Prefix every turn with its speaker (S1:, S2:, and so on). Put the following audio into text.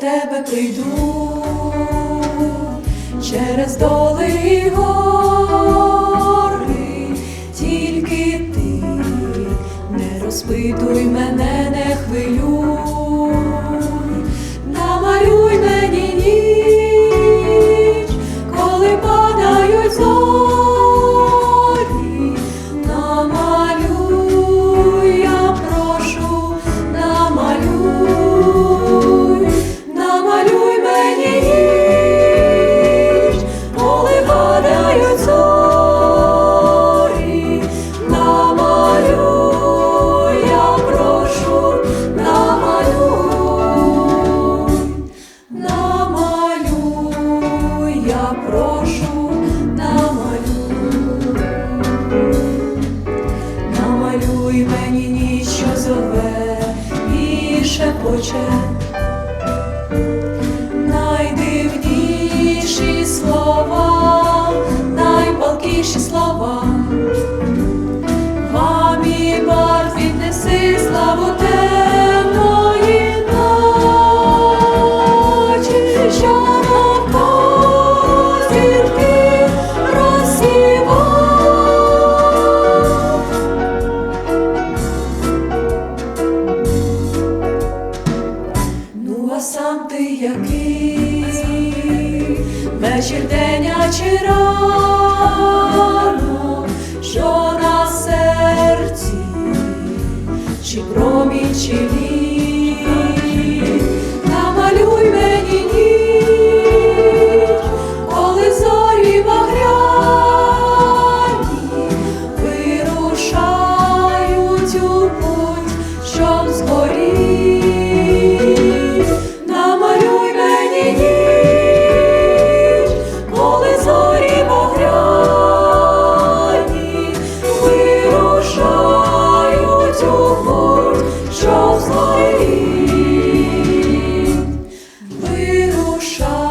S1: тебе прийду через доли і гори, тільки ти не розпитуй мене, не хвилюй. хоче, найдивніші слова, найпалкіші слова. сам ти який, вечір день, а чи рано, що на серці, чи промінь, чи ві. show.